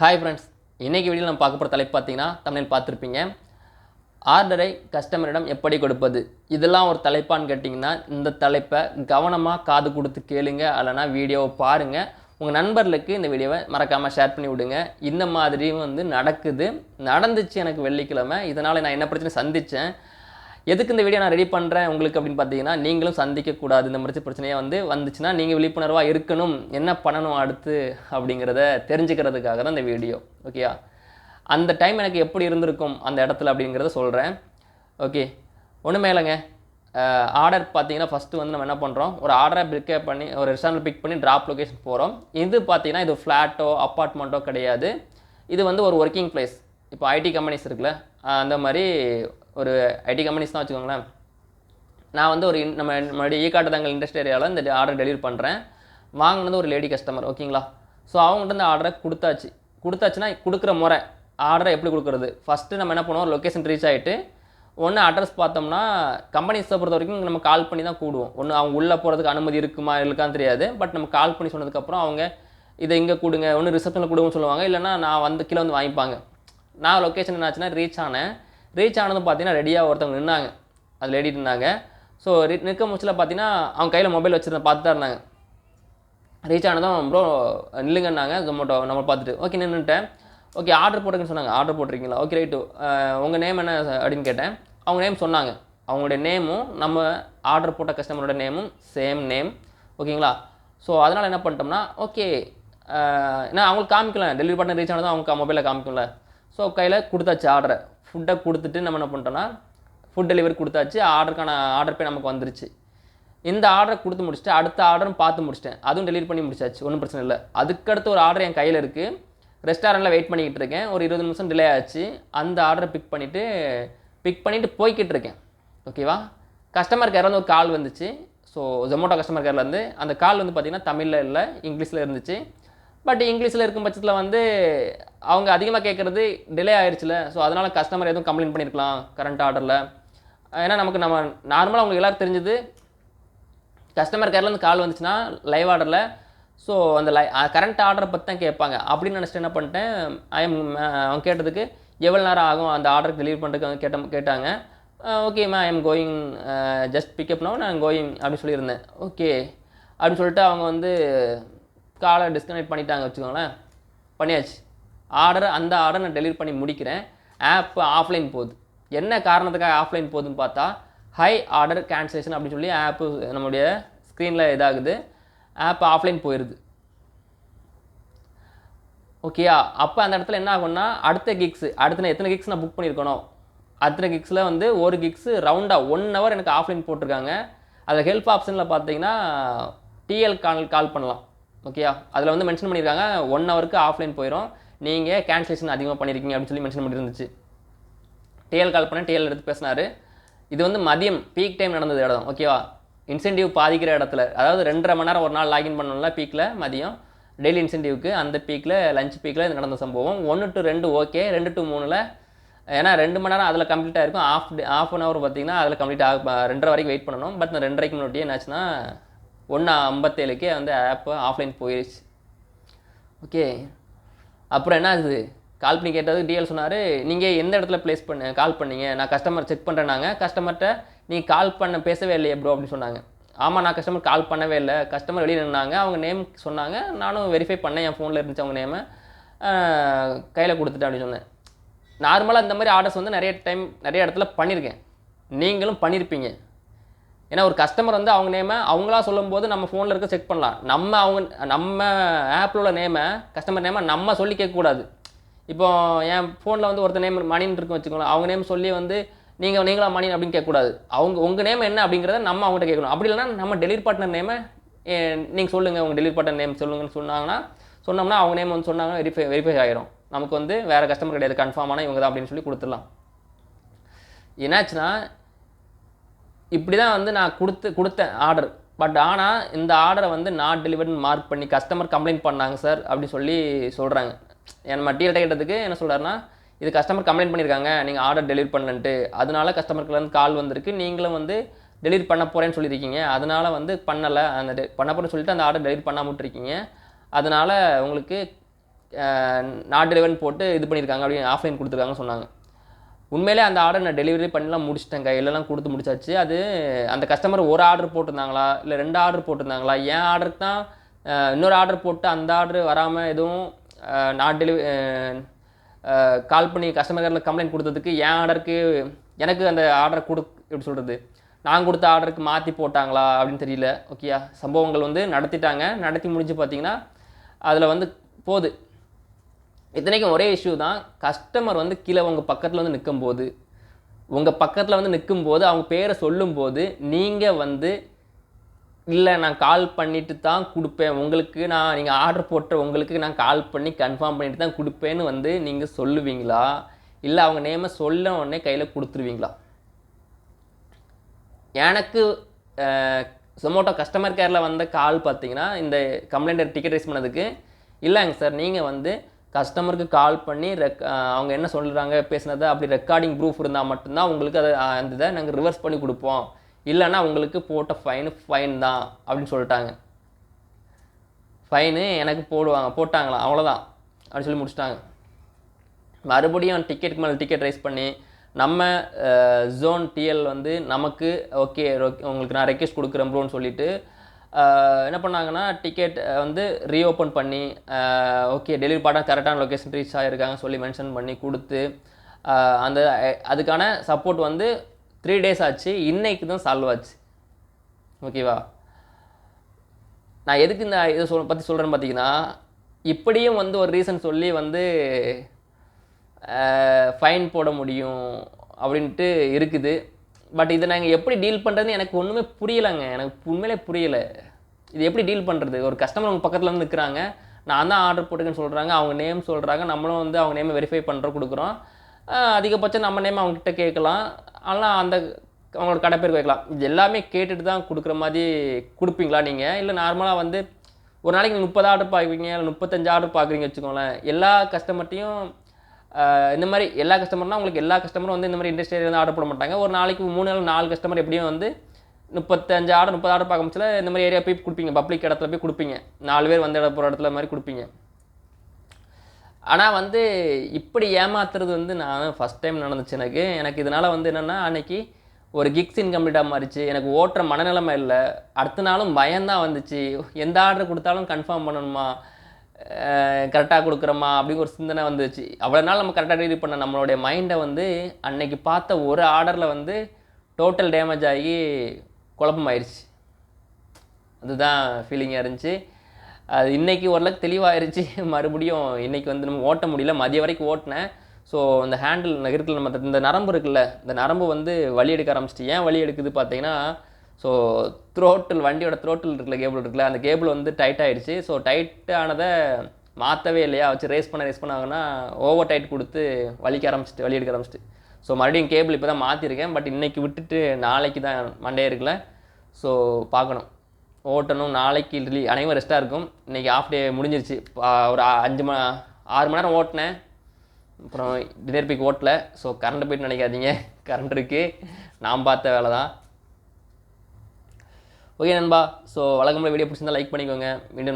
Hi friends இன்றைக்கி video நம்ம பார்க்க போகிற தலைப்பு பார்த்தீங்கன்னா தமிழில் பார்த்துருப்பீங்க. ஆர்டரை கஸ்டமரிடம் எப்படி கொடுப்பது? இதெல்லாம் ஒரு தலைப்பான்னு கேட்டிங்கன்னா இந்த தலைப்பை கவனமாக காது கொடுத்து கேளுங்க அல்லைனா வீடியோவை பாருங்கள் உங்கள் நண்பர்களுக்கு இந்த வீடியோவை மறக்காமல் ஷேர் பண்ணி விடுங்க. இந்த மாதிரியும் வந்து நடக்குது. நடந்துச்சு எனக்கு வெள்ளிக்கிழமை. இதனால் நான் என்ன பிரச்சனை சந்தித்தேன் எதுக்கு இந்த வீடியோ நான் ரெடி பண்ணுறேன் உங்களுக்கு அப்படின்னு பார்த்தீங்கன்னா நீங்களும் சந்திக்கக்கூடாது. இந்த மாதிரி பிரச்சனையாக வந்து வந்துச்சுன்னா நீங்கள் விழிப்புணர்வாக இருக்கணும். என்ன பண்ணணும் அடுத்து அப்படிங்கிறத தெரிஞ்சுக்கிறதுக்காக தான் இந்த வீடியோ. ஓகேயா அந்த டைம் எனக்கு எப்படி இருந்திருக்கும் அந்த இடத்துல அப்படிங்கிறத சொல்கிறேன் ஓகே ஒன்றுமே இல்லைங்க. ஆர்டர் பார்த்தீங்கன்னா ஃபஸ்ட்டு வந்து நம்ம என்ன பண்ணுறோம் ஒரு ஆர்டரை பிக்கப் பண்ணி ஒரு ரெஸ்டாரண்ட் பிக் பண்ணி ட்ராப் லொக்கேஷன் போகிறோம் இது பார்த்தீங்கன்னா இது ஃப்ளாட்டோ அப்பார்ட்மெண்ட்டோ கிடையாது. இது வந்து ஒரு ஒர்க்கிங் பிளேஸ் இப்போ ஐடி கம்பெனிஸ் இருக்குல்ல அந்த மாதிரி ஒரு ஐடி கம்பெனிஸ் தான் வச்சுக்கோங்களேன். நான் வந்து ஒரு நம்ம நம்மளுடைய ஈக்காட்டுதங்கள் இண்டஸ்ட்ரி ஏரியாவில் இந்த ஆர்டர் டெலிவரி பண்ணுறேன் வாங்கினது ஒரு லேடி கஸ்டமர் ஓகேங்களா ஸோ அவங்கள்ட்ட இந்த ஆர்டரை கொடுத்தாச்சு. கொடுத்தாச்சுன்னா கொடுக்குற முறை ஆர்டரை எப்படி கொடுக்குறது? ஃபஸ்ட்டு நம்ம என்ன பண்ணுவோம்? லொக்கேஷன் ரீச் ஆகிட்டு ஒன்று அட்ரஸ் பார்த்தோம்னா கம்பெனிஸை பொறுத்த வரைக்கும் நம்ம கால் பண்ணி தான் கூடுவோம். ஒன்று அவங்க உள்ளே போகிறதுக்கு அனுமதி இருக்குமா இருக்கான்னு தெரியாது. பட் நம்ம கால் பண்ணி சொன்னதுக்கப்புறம் அவங்க இதை இங்கே கொடுங்க ஒன்று ரிசப்ஷனில் கொடுங்கன்னு சொல்லுவாங்க. இல்லைன்னா நான் வந்து கீழே வந்து வாங்கிப்பாங்க. நான் லொக்கேஷன் என்னாச்சுன்னா ரீச் ஆனேன். ரீச் ஆனதும் பார்த்தீங்கன்னா ரெடியாக ஒருத்தவங்க நின்னாங்க. அது லேடி இருந்தாங்க. ஸோ நிற்க முச்சில் பார்த்தீங்கன்னா அவங்க கையில் மொபைல் வச்சுருந்தேன் பார்த்து தான் இருந்தாங்க. ரீச் ஆனதும் ப்ரோ நில்லுங்கன்னாங்க. ஜொமேட்டோ நம்ம பார்த்துட்டு ஓகே நின்றுட்டேன் ஓகே ஆர்டர் போட்டுங்கன்னு சொன்னாங்க. ஆர்டர் போட்டிருக்கீங்களா? ஓகே ரைட்டு உங்கள் நேம் என்ன அப்படின்னு கேட்டேன். அவங்க நேம் சொன்னாங்க. அவங்களுடைய நேமும் நம்ம ஆர்டர் போட்ட கஸ்டமரோட நேமும் சேம் நேம் ஓகேங்களா ஸோ அதனால் என்ன பண்ணிட்டோம்னா ஓகே நான் அவங்களுக்கு காமிக்கல. டெலிவரி பண்ண ரீச் ஆனதும் அவங்க மொபைலில் காமிக்கல ஸோ கையில் கொடுத்தாச்சு ஆர்டரை ஃபுட்டை கொடுத்துட்டு நம்ம என்ன பண்ணிட்டோன்னா ஃபுட் டெலிவரி கொடுத்தாச்சு. ஆர்டருக்கான ஆர்டர் போய் நமக்கு வந்துருச்சு. இந்த ஆர்டரை கொடுத்து முடிச்சுட்டு அடுத்த ஆர்டரும் பார்த்து முடிச்சிட்டேன். அதுவும் டெலிவரி பண்ணி முடிச்சாச்சு. ஒன்றும் பிரச்சனை இல்லை. அதுக்கடுத்து ஒரு ஆர்டர் என் கையில் இருக்குது ரெஸ்டாரண்ட்டில் வெயிட் பண்ணிக்கிட்டு இருக்கேன். ஒரு இருபது நிமிஷம் டிலே ஆச்சு. அந்த ஆர்டரை பிக் பண்ணிவிட்டு பிக் பண்ணிவிட்டு போய்கிட்டு இருக்கேன். ஓகேவா கஸ்டமர் கேர்லேருந்து ஒரு கால் வந்துச்சு. ஸோ ஜொமேட்டோ கஸ்டமர் கேர்லேருந்து அந்த கால் வந்து பார்த்திங்கன்னா தமிழில் இல்லை இங்கிலீஷில் இருந்துச்சு. பட் இங்கிலீஷில் இருக்கும் பட்சத்தில் வந்து அவங்க அதிகமாக கேட்குறது டிலே ஆயிடுச்சுல ஸோ அதனால் கஸ்டமர் எதுவும் கம்ப்ளைண்ட் பண்ணியிருக்கலாம் கரண்ட் ஆர்டரில் ஏன்னா நமக்கு நம்ம நார்மலாக அவங்களுக்கு எல்லோரும் தெரிஞ்சது கஸ்டமர் கேர்லேருந்து கால் வந்துச்சுன்னா லைவ் ஆர்டரில் ஸோ அந்த லை கரண்ட் ஆர்டரை பற்றி தான் கேட்பாங்க. அப்படின்னு நினச்சிட்டு என்ன பண்ணிட்டேன் ஐஎம் அவங்க கேட்டதுக்கு எவ்வளோ நேரம் ஆகும் அந்த ஆர்டருக்கு டெலிவரி பண்ணுறதுக்கு கேட்ட கேட்டாங்க. ஓகேம்மா I am going just pickup நான் கோயிங் அப்படின்னு சொல்லியிருந்தேன். ஓகே அப்படின்னு சொல்லிட்டு அவங்க வந்து காலை டிஸ்கனெக்ட் பண்ணிட்டாங்க வச்சுக்கோங்களேன். பண்ணியாச்சு. ஆர்டர் அந்த ஆர்டர் நான் டெலிவரி பண்ணி முடிக்கிறேன். ஆப் ஆஃப்லைன் போகுது. என்ன காரணத்துக்காக ஆஃப்லைன் போகுதுன்னு பார்த்தா ஹை ஆர்டர் கேன்சலேஷன் அப்படின்னு சொல்லி ஆப்பு நம்மளுடைய ஸ்க்ரீனில் இதாகுது. ஆப் ஆஃப்லைன் போயிடுது ஓகேயா அப்போ அந்த இடத்துல என்ன ஆகும்னா அடுத்த கிக்ஸு அடுத்த நான் எத்தனை கிக்ஸ் நான் புக் பண்ணியிருக்கணும்? அத்தனை கிக்ஸில் வந்து ஒரு கிக்ஸு ரவுண்டாக ஒன் ஹவர் எனக்கு ஆஃப்லைன் போட்டிருக்காங்க. அதில் ஹெல்ப் ஆப்ஷனில் பார்த்தீங்கன்னா டிஎல் கால் கால் பண்ணலாம். ஓகேயா அதில் வந்து மென்ஷன் பண்ணியிருக்காங்க ஒன் ஹவருக்கு ஆஃப்லைன் போயிடும் நீங்கள் கேன்சலேஷன் அதிகமாக பண்ணியிருக்கீங்க அப்படின்னு சொல்லி மென்ஷன் பண்ணியிருந்துச்சு டிஎல் கால் பண்ண டிஎல் எடுத்து பேசினார். இது வந்து மதியம் பீக் டைம் நடந்தது இடம் ஓகேவா இன்சென்டிவ் பாதிக்கிற இடத்துல அதாவது ரெண்டரை மணி நேரம் ஒரு நாள் லாகின் பண்ணணும்ல பீக்கில் மதியம். டெய்லி இன்சென்டிவ்க்கு அந்த பீக்கில் லஞ்ச் பீக்கில் இது நடந்த சம்பவம். ஒன்று டு ரெண்டு ஓகே ரெண்டு டு மூணில் ஏன்னா ரெண்டு மணி நேரம் அதில் கம்ப்ளீட் இருக்கும். Half day half an hour பார்த்தீங்கன்னா அதில் கம்ப்ளீட் ஆக ரெண்டரை வரைக்கும் வெயிட் பண்ணணும். பட் இந்த ரெண்டரைக்கு முன்னாடியே என்னாச்சுன்னா ஒன்று ஐம்பத்தேழுக்கே வந்து ஆப்பு ஆஃப்லைன் போயிடுச்சு ஓகே அப்புறம் என்ன ஆகுது கால் பண்ணி கேட்டது டிஎல் சொன்னார் நீங்கள் எந்த இடத்துல ப்ளேஸ் பண்ண கால் பண்ணீங்க? நான் கஸ்டமர் செக் பண்ணுறேனாங்க கஸ்டமர்கிட்ட நீங்கள் கால் பண்ண பேசவே இல்லையே ப்ரோ அப்படின்னு சொன்னாங்க. ஆமாம் நான் கஸ்டமர் கால் பண்ணவே இல்லை. கஸ்டமர் வெளியே நின்னாங்க. அவங்க நேம் சொன்னாங்க. நானும் வெரிஃபை பண்ணேன். என் ஃபோனில் இருந்துச்சு அவங்க நேமை கையில் கொடுத்துட்டேன் அப்படின்னு சொன்னேன். நார்மலாக இந்த மாதிரி ஆர்டர்ஸ் வந்து நிறைய டைம் நிறைய இடத்துல பண்ணியிருக்கேன் நீங்களும் பண்ணியிருப்பீங்க ஏன்னா ஒரு கஸ்டமர் வந்து அவங்க நேமை அவங்களா சொல்லும்போது நம்ம ஃபோனில் இருக்க செக் பண்ணலாம். நம்ம அவங்க நம்ம ஆப்பில் உள்ள நேமை கஸ்டமர் நேமை நம்ம சொல்லி கேட்கக்கூடாது இப்போ என் ஃபோனில் வந்து ஒருத்தர் நேம் மணின்னு இருக்கும் வச்சுக்கோங்களேன். அவங்க நேம் சொல்லி வந்து நீங்கள் நீங்களா மணி அப்படின்னு கேட்கக்கூடாது அவங்க உங்கள் நேம் என்ன அப்படிங்கிறத நம்ம அவங்ககிட்ட கேட்கணும். அப்படி இல்லைன்னா நம்ம டெலிவரி பார்ட்னர் நேமை நீங்கள் சொல்லுங்கள் உங்கள் டெலிவரி பார்ட்னர் நேம் சொல்லுங்கன்னு சொன்னாங்கன்னா சொன்னோம்னா அவங்க நேம் வந்து சொன்னாங்கன்னா வெரிஃபை வெரிஃபை ஆகிரும் நமக்கு வந்து வேறு கஸ்டமர் கிடையாது. கன்ஃபார்மான இவங்க தான் அப்படின்னு சொல்லி கொடுத்துடலாம். என்னாச்சுன்னா இப்படி தான் வந்து நான் கொடுத்து கொடுத்தேன் ஆர்டர் பட் ஆனால் இந்த ஆர்டரை வந்து நாட் டெலிவரின்னு மார்க் பண்ணி கஸ்டமர் கம்ப்ளைண்ட் பண்ணாங்க சார் அப்படின்னு சொல்லி சொல்கிறாங்க என் மட்டியல்கிட்ட கேட்டதுக்கு என்ன சொல்கிறாருன்னா இது கஸ்டமர் கம்ப்ளைண்ட் பண்ணியிருக்காங்க நீங்கள் ஆர்டர் டெலிவரி பண்ணலன்ட்டு. அதனால கஸ்டமருக்குலேருந்து கால் வந்திருக்கு. நீங்களும் வந்து டெலிவரி பண்ண போகிறேன்னு சொல்லியிருக்கீங்க. அதனால் வந்து பண்ணலை. அந்த பண்ண போகிறேன்னு சொல்லிட்டு அந்த ஆர்டர் டெலிவரி பண்ணாமல் விட்டுருக்கீங்க. அதனால் உங்களுக்கு நாட் டெலிவரின்னு போட்டு இது பண்ணியிருக்காங்க அப்படின்னு ஆஃப்லைன் கொடுத்துருக்காங்கன்னு சொன்னாங்க. உண்மையிலே அந்த ஆர்டர் நான் டெலிவரி பண்ணிலாம் முடிச்சிட்டேன் கையிலலாம் கொடுத்து முடிச்சாச்சு. அது அந்த கஸ்டமர் ஒரு ஆர்டர் போட்டிருந்தாங்களா? இல்லை ரெண்டு ஆர்டர் போட்டிருந்தாங்களா? என் ஆர்டருக்கு தான் இன்னொரு ஆர்டர் போட்டு அந்த ஆர்டர் வராமல் எதுவும் நான் டெலிவரி கால் பண்ணி கஸ்டமர் கேரில் கம்ப்ளைண்ட் கொடுத்ததுக்கு என் ஆர்டருக்கு எனக்கு அந்த ஆர்டர் கொடு எப்படி சொல்கிறது நான் கொடுத்த ஆர்டருக்கு மாற்றி போட்டாங்களா அப்படின்னு தெரியல. ஓகேயா சம்பவங்கள் வந்து நடத்திட்டாங்க. நடத்தி முடிஞ்சு பார்த்தீங்கன்னா அதில் வந்து போகுது இத்தனைக்கும் ஒரே இஷ்யூ தான். கஸ்டமர் வந்து கீழே உங்கள் பக்கத்தில் வந்து நிற்கும்போது உங்கள் பக்கத்தில் வந்து நிற்கும்போது அவங்க பேரை சொல்லும்போது நீங்கள் வந்து இல்லை நான் கால் பண்ணிட்டு தான் கொடுப்பேன். உங்களுக்கு நான் நீங்கள் ஆர்டர் போட்ட உங்களுக்கு நான் கால் பண்ணி கன்ஃபார்ம் பண்ணிட்டு தான் கொடுப்பேன்னு வந்து நீங்கள் சொல்லுவீங்களா? இல்லை அவங்க நேமை சொல்ல உடனே கையில் கொடுத்துருவீங்களா? எனக்கு சொமோட்டோ கஸ்டமர் கேரில் வந்த கால் பார்த்தீங்கன்னா இந்த கம்ப்ளைண்ட் டிக்கெட் ரைஸ் பண்ணதுக்கு இல்லைங்க சார் நீங்கள் வந்து கஸ்டமருக்கு கால் பண்ணி ரெக் அவங்க என்ன சொல்கிறாங்க பேசுனதை அப்படி ரெக்கார்டிங் ப்ரூஃப் இருந்தால் மட்டும்தான் உங்களுக்கு அதை அந்த இதை நாங்கள் ரிவர்ஸ் பண்ணி கொடுப்போம். இல்லைன்னா உங்களுக்கு போட்ட ஃபைனு ஃபைன் தான் அப்படின்னு சொல்லிட்டாங்க. ஃபைனு எனக்கு போடுவாங்க போட்டாங்களாம் அவ்வளோதான் அப்படின்னு சொல்லி முடிச்சிட்டாங்க. மறுபடியும் டிக்கெட்டுக்கு மேலே டிக்கெட் ரைஸ் பண்ணி நம்ம ஜோன் டிஎல் வந்து நமக்கு ஓகே உங்களுக்கு நான் ரெக்வெஸ்ட் கொடுக்குறேன் ப்ரோன்னு சொல்லிவிட்டு என்ன பண்ணாங்கன்னா டிக்கெட் வந்து ரீஓப்பன் பண்ணி ஓகே டெலிவரி பாட்டாக கரெக்டான லொக்கேஷன் ரீச் ஆகிருக்காங்க சொல்லி மென்ஷன் பண்ணி கொடுத்து அந்த அதுக்கான சப்போர்ட் வந்து த்ரீ டேஸ் ஆச்சு இன்னைக்கு தான் சால்வ் ஆச்சு. ஓகேவா நான் எதுக்கு இந்த இதை சொல் பற்றி சொல்கிறேன்னு பார்த்தீங்கன்னா இப்படியும் வந்து ஒரு ரீசன் சொல்லி வந்து ஃபைன் போட முடியும் அப்படின்ட்டு இருக்குது. பட் இதை நாங்கள் எப்படி டீல் பண்ணுறதுன்னு எனக்கு ஒன்றுமே புரியலைங்க. எனக்கு உண்மையிலே புரியல. இது எப்படி டீல் பண்ணுறது ஒரு கஸ்டமர் உங்கள் பக்கத்தில் வந்து நிற்கிறாங்க நான் தான் ஆர்டர் போட்டுக்கன்னு சொல்கிறாங்க அவங்க நேம் சொல்கிறாங்க நம்மளும் வந்து அவங்க நேமை வெரிஃபை பண்ணுற கொடுக்குறோம். அதிகபட்சம் நம்ம நேம் அவங்ககிட்ட கேட்கலாம். ஆனால் அந்த அவங்களோட கடை பேர் வைக்கலாம் இது எல்லாமே கேட்டுட்டு தான் கொடுக்குற மாதிரி கொடுப்பீங்களா நீங்கள் இல்லை நார்மலாக வந்து ஒரு நாளைக்கு நீங்கள் முப்பது ஆர்டர் பார்க்குறீங்க இல்லை முப்பத்தஞ்சு ஆர்டர் பார்க்குறீங்க வச்சுக்கோங்களேன். எல்லா கஸ்டமர்ட்டையும் இந்த மாதிரி எல்லா கஸ்டமர்னால் உங்களுக்கு எல்லா கஸ்டமரும் வந்து இந்த மாதிரி இண்டஸ்ட்ரியில் வந்து ஆர்டர் போட மாட்டாங்க. ஒரு நாளைக்கு மூணு நாள் நாலு கஸ்டமர் எப்படியும் வந்து முப்பத்தஞ்சு ஆர்டர் முப்பது ஆர்டர் பார்க்க முடிச்சல இந்த மாதிரி ஏரியா போய் கொடுப்பீங்க. பப்ளிக் இடத்துல போய் கொடுப்பீங்க. நாலு பேர் வந்து இட போகிற இடத்துல மாதிரி கொடுப்பீங்க. ஆனால் வந்து இப்படி ஏமாத்துறது வந்து நான் ஃபஸ்ட் டைம் நடந்துச்சு எனக்கு. எனக்கு இதனால் வந்து என்னென்னா அன்னைக்கு ஒரு கிக்ஸ் இன்கம்ப்ளீட்டாக மாறிச்சு. எனக்கு ஓட்டுற மனநிலைமை இல்லை. அடுத்த நாளும் பயம்தான் வந்துச்சு. எந்த ஆர்டர் கொடுத்தாலும் கன்ஃபார்ம் பண்ணணுமா? கரெக்டாக கொடுக்குறோமா அப்படிங்கிற ஒரு சிந்தனை வந்துச்சு அவ்வளோ நாள் நம்ம கரெக்டாக டெலிவரி பண்ண நம்மளுடைய மைண்டை வந்து அன்னைக்கு பார்த்த ஒரு ஆர்டரில் வந்து டோட்டல் டேமேஜ் ஆகி குழப்பமாயிருச்சு. அதுதான் ஃபீலிங்காக இருந்துச்சு. அது இன்றைக்கி ஓரளவுக்கு தெளிவாயிருச்சு. மறுபடியும் இன்றைக்கி வந்து நம்ம ஓட்ட முடியல. மதிய வரைக்கும் ஓட்டினேன். ஸோ இந்த ஹேண்டில் இருக்குல்ல நம்ம இந்த நரம்பு இருக்குல்ல இந்த நரம்பு வந்து வலி எடுக்க ஆரம்பிச்சிட்டு ஏன் வலி எடுக்குது பார்த்தீங்கன்னா ஸோ த்ரோட்டில் வண்டியோட த்ரோட்டில் இருக்குல்ல கேபிள் இருக்குல்ல அந்த கேபிள் வந்து டைட் ஆகிடுச்சு ஸோ டைட் ஆனதை மாற்றவே இல்லையா? வச்சு ரேஸ் பண்ண ரேஸ் பண்ணாங்கன்னா ஓவர் டைட் கொடுத்து வலிக்க ஆரம்பிச்சிட்டு வலி எடுக்க ஆரம்பிச்சிட்டு. ஸோ மறுபடியும் கேபிள் இப்போ தான் மாற்றிருக்கேன் பட் இன்னைக்கு விட்டுட்டு நாளைக்கு தான் மண்டே இருக்குல்ல. ஸோ பார்க்கணும். ஓட்டணும். நாளைக்கு ரிலீ அனைவரும் ரெஸ்ட்டாக இருக்கும். இன்றைக்கி ஆஃப் டே முடிஞ்சிருச்சு. ஒரு அஞ்சு ம ஆறு மணி நேரம் ஓட்டினேன். அப்புறம் டின்னர் பிக் ஓட்டலை. ஸோ கரண்ட் போய்ட்டு நினைக்காதீங்க. கரண்ட் இருக்குது நான் பார்த்த வேலை தான் ஓகே நண்பா. ஸோ வழக்கம்போல வீடியோ பிடிச்சிருந்தா லைக் பண்ணிக்கோங்க. மீண்டும்